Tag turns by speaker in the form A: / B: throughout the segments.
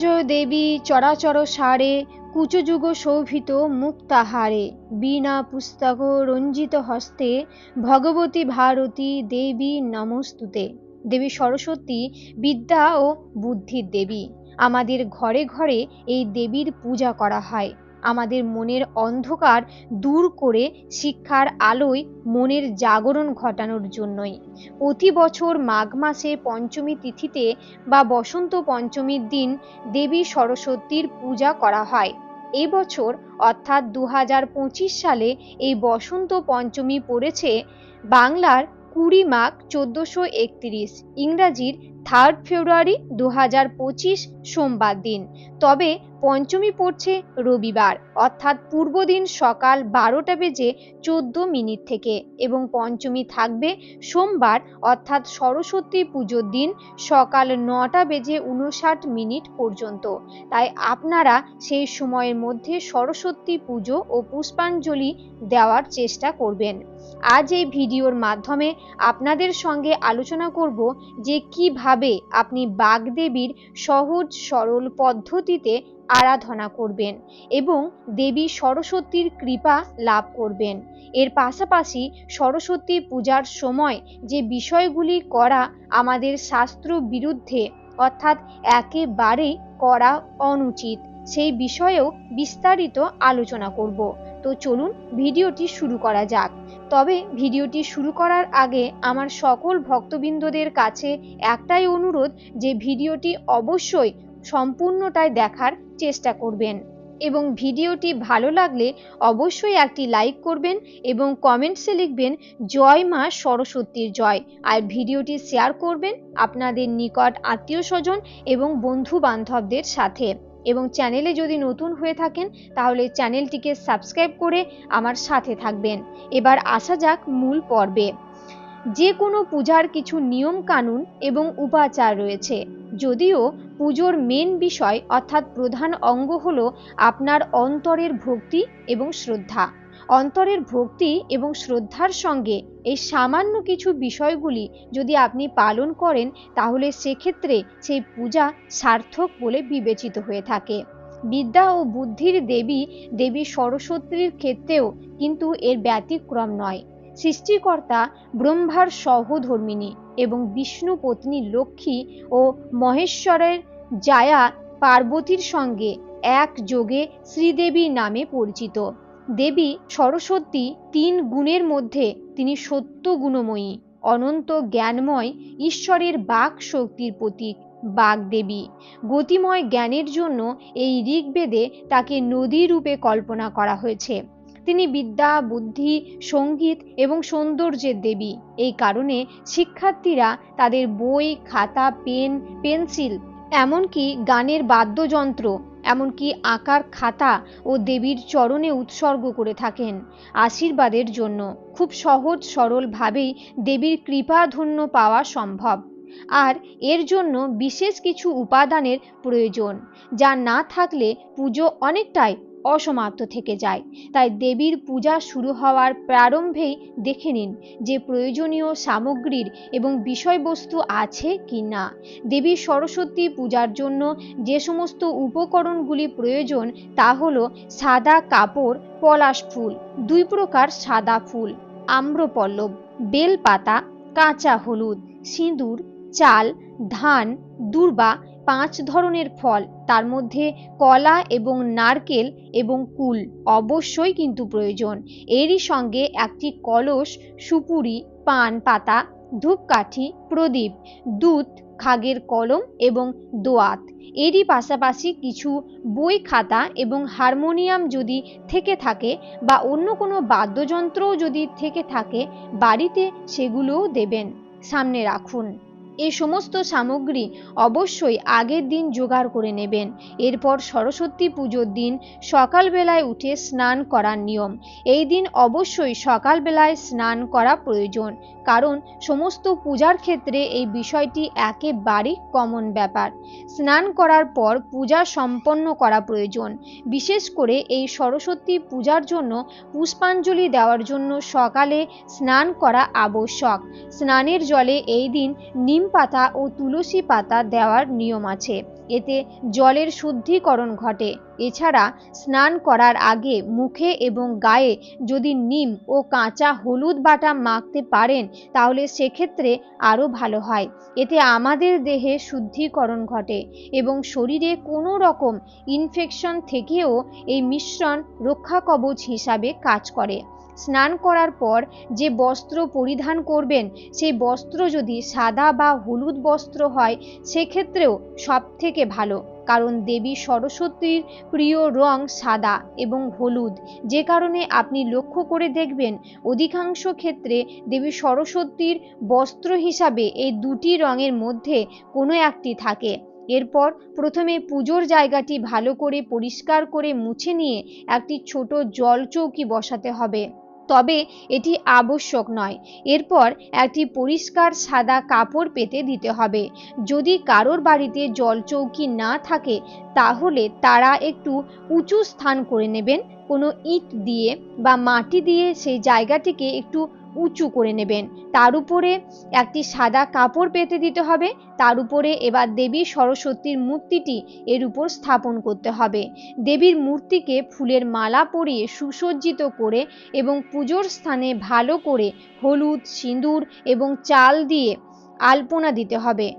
A: দেবী চরাচর সারে, কুচযুগ শোভিত মুক্তাহারে বীণা পুস্তক রঞ্জিত হস্তে, ভগবতী ভারতী দেবী নমস্তুতে। দেবী সরস্বতী, বিদ্যা ও বুদ্ধির দেবী। আমাদের ঘরে ঘরে এই দেবীর পূজা করা হয়। আমাদের মনের অন্ধকার দূর করে শিক্ষার আলোয় মনের জাগরণ ঘটানোর জন্যই। প্রতি বছর মাঘ মাসে পঞ্চমী তিথিতে বা বসন্ত পঞ্চমীর দিন দেবী সরস্বতীর পূজা করা হয়। এই বছর অর্থাৎ দু হাজার পঁচিশ সালে এই বসন্ত পঞ্চমী পড়েছে বাংলার কুড়ি মাঘ চোদ্দোশো একত্রিশ, ইংরাজির থার্ড ফেব্রুয়ারি দু হাজার পঁচিশ সোমবার দিন। তবে পঞ্চমী পড়ছে রবিবার, অর্থাৎ পূর্ব দিন সকাল বারোটা বেজে চোদ্দ মিনিট থেকে এবং পঞ্চমী থাকবে সোমবার, অর্থাৎ সরস্বতী পুজোর দিন সকাল নটা বেজে উনষাট মিনিট পর্যন্ত। তাই আপনারা সেই সময়ের মধ্যে সরস্বতী পুজো ও পুষ্পাঞ্জলি দেওয়ার চেষ্টা করবেন। আজ এই ভিডিওর মাধ্যমে আপনাদের সঙ্গে আলোচনা করব যে কীভাবে আপনি বাগদেবীর সহজ সরল পদ্ধতিতে আরাধনা করবেন এবং দেবী সরস্বতীর কৃপা লাভ করবেন। এর পাশাপাশি সরস্বতী পূজার সময় যে বিষয়গুলি করা আমাদের শাস্ত্র বিরুদ্ধে, অর্থাৎ একেবারে করা অনুচিত, সেই বিষয়েও বিস্তারিত আলোচনা করব। তো চলুন ভিডিওটি শুরু করা যাক। তবে ভিডিওটি শুরু করার আগে আমার সকল ভক্তবৃন্দদের কাছে একটাই অনুরোধ, যে ভিডিওটি অবশ্যই সম্পূর্ণটাই দেখার চেষ্টা করবেন। এবং ভিডিওটি ভালো লাগলে অবশ্যই একটি লাইক করবেন এবং কমেন্টসে লিখবেন, জয় মা সরস্বতীর জয়। আর ভিডিওটি শেয়ার করবেন আপনাদের নিকট আত্মীয় স্বজন এবং বন্ধু বান্ধবদের সাথে। এবং চ্যানেলে যদি নতুন হয়ে থাকেন, তাহলে চ্যানেলটিকে সাবস্ক্রাইব করে আমার সাথে থাকবেন। এবার আসা যাক মূল পর্বে। যে কোনো পূজার কিছু নিয়ম কানুন এবং উপাচার রয়েছে। যদিও পুজোর মেন বিষয় অর্থাৎ প্রধান অঙ্গ হল আপনার অন্তরের ভক্তি এবং শ্রদ্ধা। অন্তরের ভক্তি এবং শ্রদ্ধার সঙ্গে এই সামান্য কিছু বিষয়গুলি যদি আপনি পালন করেন, তাহলে সেক্ষেত্রে সেই পূজা সার্থক বলে বিবেচিত হয়ে থাকে। বিদ্যা ও বুদ্ধির দেবী দেবী সরস্বতীর ক্ষেত্রেও কিন্তু এর ব্যতিক্রম নয়। সৃষ্টিকর্তা ব্রহ্মার সহধর্মিনী এবং বিষ্ণু পত্নী লক্ষ্মী ও মহেশ্বরের জায়া পার্বতীর সঙ্গে এক যোগে শ্রীদেবী নামে পরিচিত। দেবী সরস্বতী তিন গুণের মধ্যে তিনি সত্য গুণময়ী, অনন্ত জ্ঞানময়, ঈশ্বরের বাক শক্তির প্রতীক বাগদেবী গতিময় জ্ঞানের জন্য এই ঋগ্বেদে তাকে নদী রূপে কল্পনা করা হয়েছে। তিনি বিদ্যা, বুদ্ধি, সংগীত এবং সৌন্দর্যের দেবী। এই কারণে শিক্ষার্থীরা তাদের বই, খাতা, পেন, পেন্সিল এমনকি গানের বাদ্যযন্ত্র, এমনকি আঁকার খাতা ও দেবীর চরণে উৎসর্গ করে থাকেন আশীর্বাদের জন্য। খুব সহজ, সরলভাবেই দেবীর কৃপাধন্য পাওয়া সম্ভব। আর এর জন্য বিশেষ কিছু উপাদানের প্রয়োজন, যা না থাকলে পুজো অনেকটাই অসমাপ্ত থেকে যায়। তাই দেবীর পূজা শুরু হওয়ার প্রারম্ভেই দেখে নিন যে প্রয়োজনীয় সামগ্রীর এবং বিষয়বস্তু আছে কি না। দেবী সরস্বতী পূজার জন্য যে সমস্ত উপকরণগুলি প্রয়োজন তা হল সাদা কাপড়, পলাশ ফুল, দুই প্রকার সাদা ফুল, আম্রপল্লব, বেলপাতা, কাঁচা হলুদ, সিঁদুর, চাল, ধান, দুর্বা পাঁচ ধরনের ফল, তার মধ্যে কলা এবং নারকেল এবং কুল অবশ্যই কিন্তু প্রয়োজন। এরই সঙ্গে একটি কলস, সুপুরি, পান পাতা, ধূপকাঠি, প্রদীপ, দুধ, খাগের কলম এবং দোয়াত। এরই পাশাপাশি কিছু বই খাতা এবং হারমোনিয়াম যদি থেকে থাকে বা অন্য কোনো বাদ্যযন্ত্রও যদি থেকে থাকে, বাড়িতে সেগুলোও দেবেন। সামনে রাখুন। এই সমস্ত সামগ্রী অবশ্যই আগের দিন জোগাড় করে নেবেন। এরপর সরস্বতী পুজোর দিন সকালবেলায় উঠে স্নান করার নিয়ম। এই দিন অবশ্যই সকালবেলায় স্নান করা প্রয়োজন, কারণ সমস্ত পূজার ক্ষেত্রে এই বিষয়টি একেবারেই কমন ব্যাপার। স্নান করার পর পূজা সম্পন্ন করা প্রয়োজন। বিশেষ করে এই সরস্বতী পূজার জন্য পুষ্পাঞ্জলি দেওয়ার জন্য সকালে স্নান করা আবশ্যক। স্নানের জলে এই দিন নিম পাতা ও তুলসী পাতা দেওয়ার নিয়ম আছে। এতে জলের শুদ্ধিকরণ ঘটে। এছাড়া স্নান করার আগে মুখে এবং গায়ে যদি নিম ও কাঁচা হলুদ বাটা মাখতে পারেন, তাহলে সেক্ষেত্রে আরও ভালো হয়। এতে আমাদের দেহে শুদ্ধিকরণ ঘটে এবং শরীরে কোনো রকম ইনফেকশন থেকেও এই মিশ্রণ রক্ষা কবচ হিসাবে কাজ করে। স্নান করার পর যে বস্ত্র পরিধান করবেন, সেই বস্ত্র যদি সাদা বা হলুদ বস্ত্র হয়, সেক্ষেত্রেও সব থেকে ভালো। কারণ দেবী সরস্বতীর প্রিয় রং সাদা এবং হলুদ। যে কারণে আপনি লক্ষ্য করে দেখবেন, অধিকাংশ ক্ষেত্রে দেবী সরস্বতীর বস্ত্র হিসাবে এই দুটি রঙের মধ্যে কোনো একটি থাকে। এরপর প্রথমে পুজোর জায়গাটি ভালো করে পরিষ্কার করে মুছে নিয়ে একটি ছোট জল চৌকি বসাতে হবে। তবে এটি আবশ্যক নয়। এরপর একটি পরিষ্কার সাদা কাপড় পেতে দিতে হবে। যদি কারোর বাড়িতে জলচৌকি না থাকে, তাহলে তারা একটু উঁচু স্থান করে নেবেন। কোনো ইট দিয়ে বা মাটি দিয়ে সেই জায়গাটিকে একটু উঁচু করে নেবেন। তার উপরে একটি সাদা কাপড় পেতে দিতে হবে। তার উপরে এবার দেবী সরস্বতীর মূর্তিটি এর উপর স্থাপন করতে হবে। দেবীর মূর্তিকে ফুলের মালা পরিয়ে সুসজ্জিত করে এবং পুজোর স্থানে ভালো করে হলুদ, সিঁদুর এবং চাল দিয়ে আলপনা দিতে হবে।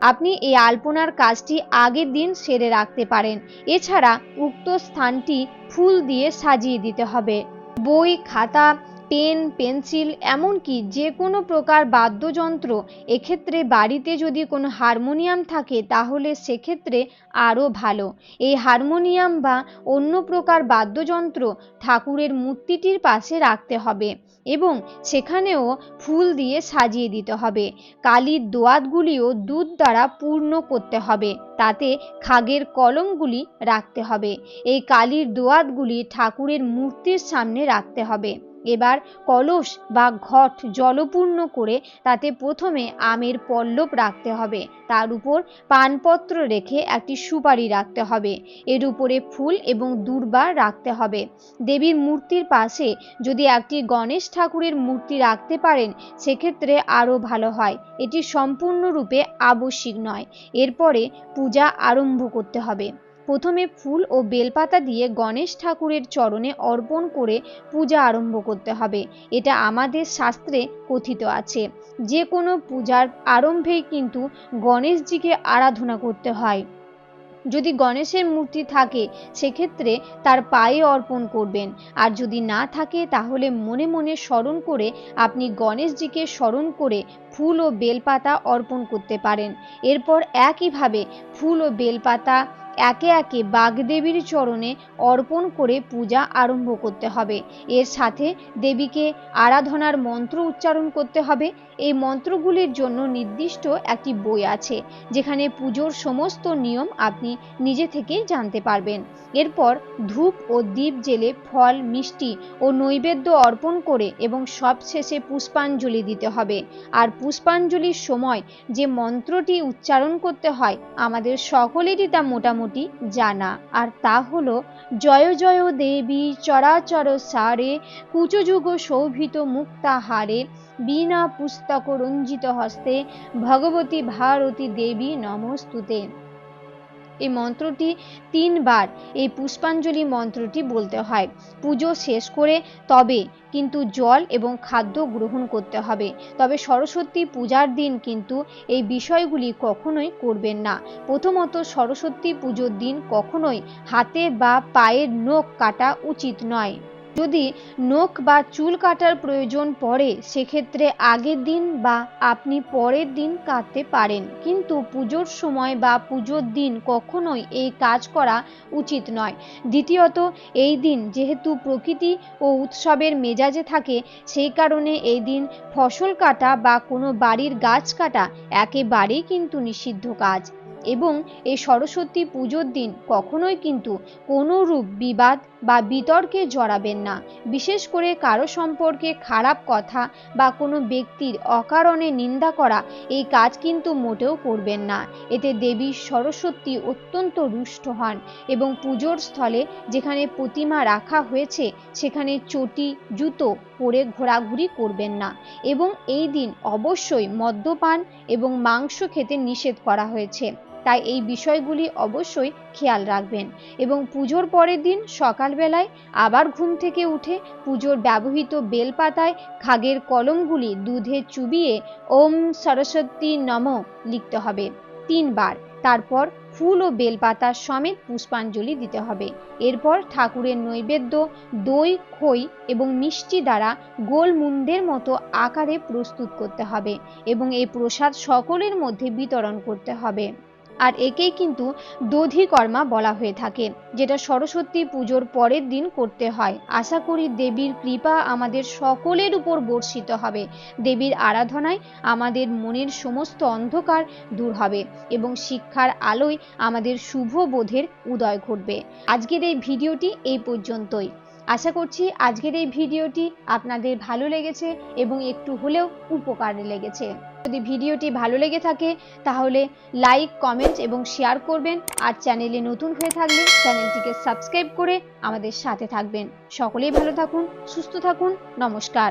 A: আপনি এই আলপনার কাজটি আগের দিন সেরে রাখতে পারেন। এছাড়া উক্ত স্থানটি ফুল দিয়ে সাজিয়ে দিতে হবে। বই, খাতা পেন, পেন্সিল, এমনকি যে কোনো প্রকার বাদ্যযন্ত্র, এক্ষেত্রে বাড়িতে যদি কোনো হারমোনিয়াম থাকে, তাহলে সেক্ষেত্রে আরও ভালো। এই হারমোনিয়াম বা অন্য প্রকার বাদ্যযন্ত্র ঠাকুরের মূর্তিটির পাশে রাখতে হবে এবং সেখানেও ফুল দিয়ে সাজিয়ে দিতে হবে। কালির দোয়াতগুলিও দুধ দ্বারা পূর্ণ করতে হবে, তাতে খাগের কলমগুলি রাখতে হবে। এই কালির দোয়াতগুলি ঠাকুরের মূর্তির সামনে রাখতে হবে। এবার কলস বা ঘট জলপূর্ণ করে তাতে প্রথমে আমের পল্লব রাখতে হবে। তার উপর পানপত্র রেখে একটি সুপারি রাখতে হবে। এর উপরে ফুল এবং দূর্বা রাখতে হবে। দেবীর মূর্তির পাশে যদি একটি গণেশ ঠাকুরের মূর্তি রাখতে পারেন, সেক্ষেত্রে আরও ভালো হয়। এটি সম্পূর্ণরূপে আবশ্যিক নয়। এরপরে পূজা আরম্ভ করতে হবে। প্রথমে ফুল ও বেলপাতা দিয়ে গণেশ ঠাকুরের চরণে অর্পণ করে পূজা আরম্ভ করতে হবে। এটা আমাদের শাস্ত্রে কথিত আছে। যে কোনো পূজার আরম্ভেই কিন্তু গণেশজিকে আরাধনা করতে হয়। যদি গণেশের মূর্তি থাকে, সেক্ষেত্রে তার পায়ে অর্পণ করবেন। আর যদি না থাকে, তাহলে মনে মনে স্মরণ করে আপনি গণেশজিকে স্মরণ করে ফুল ও বেলপাতা অর্পণ করতে পারেন। এরপর একইভাবে ফুল ও বেলপাতা একে একে বাগদেবীর চরণে অর্পণ করে পূজা আরম্ভ করতে হবে। এর সাথে দেবীকে আরাধনার মন্ত্র উচ্চারণ করতে হবে। এই মন্ত্রগুলির জন্য নির্দিষ্ট একটি বই আছে, যেখানে পুজোর সমস্ত নিয়ম আপনি নিজে থেকে জানতে পারবেন। এরপর ধূপ ও দ্বীপ জেলে ফল, মিষ্টি ও নৈবেদ্য অর্পণ করে এবং সবশেষে পুষ্পাঞ্জলি দিতে হবে। আর পুষ্পাঞ্জলির সময় যে মন্ত্রটি উচ্চারণ করতে হয়, আমাদের সকলেরই তা মোটামুটি জানা। আর তা হলো, জয় জয় দেবী চরাচর সারে, কুচযুগ শোভিত মুক্তাহারে বিনা পুস্তক রঞ্জিত হস্তে, ভগবতী ভারতী দেবী নমস্তুতে। এই মন্ত্রটি তিনবার এই পুষ্পাঞ্জলি মন্ত্রটি বলতে হয়। পুজো শেষ করে তবে কিন্তু জল এবং খাদ্য গ্রহণ করতে হবে। তবে সরস্বতী পূজার দিন কিন্তু এই বিষয়গুলি কখনোই করবেন না। প্রথমত সরস্বতী পুজোর দিন কখনোই হাতে বা পায়ের নখ কাটা উচিত নয়। যদি নখ বা চুল কাটার প্রয়োজন পড়ে, সেক্ষেত্রে আগের দিন বা আপনি পরের দিন কাটতে পারেন। কিন্তু পুজোর সময় বা পুজোর দিন কখনোই এই কাজ করা উচিত নয়। দ্বিতীয়ত, এই দিন যেহেতু প্রকৃতি ও উৎসবের মেজাজে থাকে, সেই কারণে এই দিন ফসল কাটা বা কোনো বাড়ির গাছ কাটা একেবারেই কিন্তু নিষিদ্ধ কাজ। এবং এই সরস্বতী পুজোর দিন কখনোই কিন্তু কোনো রূপ বিবাদ বা বিতর্কে জড়াবেন না। বিশেষ করে কারও সম্পর্কে খারাপ কথা বা কোনো ব্যক্তির অকারণে নিন্দা করা, এই কাজ কিন্তু মোটেও করবেন না। এতে দেবী সরস্বতী অত্যন্ত রুষ্ট হন এবং পুজোর স্থলে যেখানে প্রতিমা রাখা হয়েছে, সেখানে চটি, জুতো পরে ঘোরাঘুরি করবেন না এবং এই দিন অবশ্যই মদ্যপান এবং মাংস খেতে নিষেধ করা হয়েছে। তাই এই বিষয়গুলি অবশ্যই খেয়াল রাখবেন। এবং পুজোর পরের দিন সকালবেলায় আবার ঘুম থেকে উঠে পুজোর ব্যবহৃত বেলপাতায় খাগের কলমগুলি দুধে চুবিয়ে ওম সরস্বতী নম লিখতে হবে তিনবার। তারপর ফুল ও বেলপাতা সমেত পুষ্পাঞ্জলি দিতে হবে। এরপর ঠাকুরের নৈবেদ্য, দই, খই এবং মিষ্টি দ্বারা গোল মুন্ডের মতো আকারে প্রস্তুত করতে হবে এবং এই প্রসাদ সকলের মধ্যে বিতরণ করতে হবে। আর একেই কিন্তু দধিকর্মা বলা হয়ে থাকে, যেটা সরস্বতী পুজোর পরের দিন করতে হয়। আশা করি দেবীর কৃপা আমাদের সকলের উপর বর্ষিত হবে। দেবীর আরাধনায় আমাদের মনের সমস্ত অন্ধকার দূর হবে এবং শিক্ষার আলোয় আমাদের শুভ বোধের উদয় ঘটবে। আজকের এই ভিডিওটি এই পর্যন্তই। আশা করছি আজকের এই ভিডিওটি আপনাদের ভালো লেগেছে এবং একটু হলেও উপকারে লেগেছে। যদি ভিডিওটি ভালো লেগে থাকে, তাহলে লাইক, কমেন্ট এবং শেয়ার করবেন। আর চ্যানেলে নতুন হয়ে থাকলে চ্যানেলটিকে সাবস্ক্রাইব করে আমাদের সাথে থাকবেন। সকলেই ভালো থাকুন, সুস্থ থাকুন। নমস্কার।